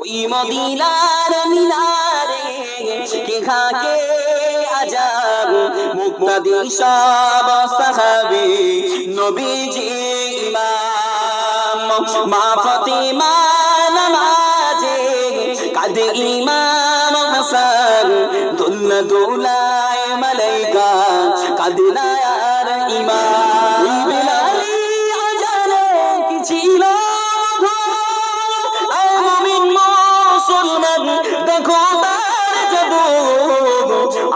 ওই মদিনার মিনারে কে আজাব। মুক্তাদি সব সাহাবে, নবীজি ইমাম। মা ফাতিমা নামাজে কাদে ইমাম হাসান। মালাইকা, কাদে নায়ার ইমাম।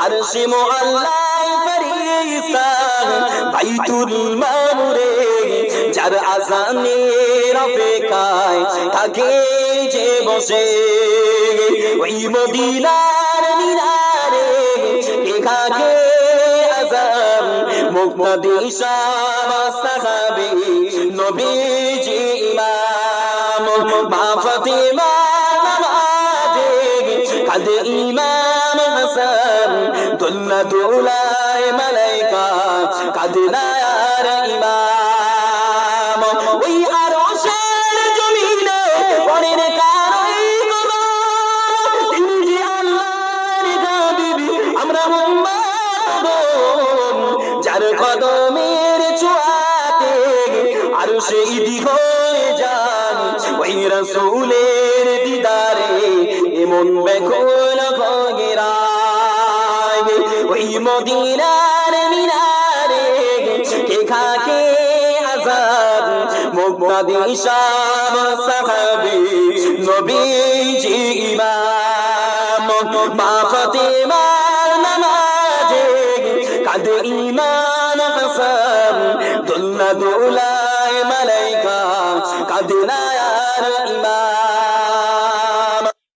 আর সে মোয়াল্লায় ফেরেশতা বাইতুল মামুরে, যার আজানে অপেক্ষায় থাকে যে বসে। ওই মদিনার মিনারে খাকে আজান? মুক্তি সব সাহাবী, নবীজি, ইমাম, মা ফাতিমা হাসান দোল্লা দোলায় মালাইকা কাঁদে নায়ার ইমাম। ওই আরশের জমিনে পরের কারই কদম তিনি যে আল্লাহর হাবিবি আমরা উম্মত যার কদমের ছোঁয়াতে আর সেই দিক যান। ওই রসুলের দিদারে এমন মদিনার মিনারে কে খাকে আজাদ মুক্তাদি সব সাহাবি, নবীজি ইমাম, মা ফাতিমা নামাজে কাঁদে ইমাম হাসান দোল্লা দোলায় মালাইকা, কাঁদে না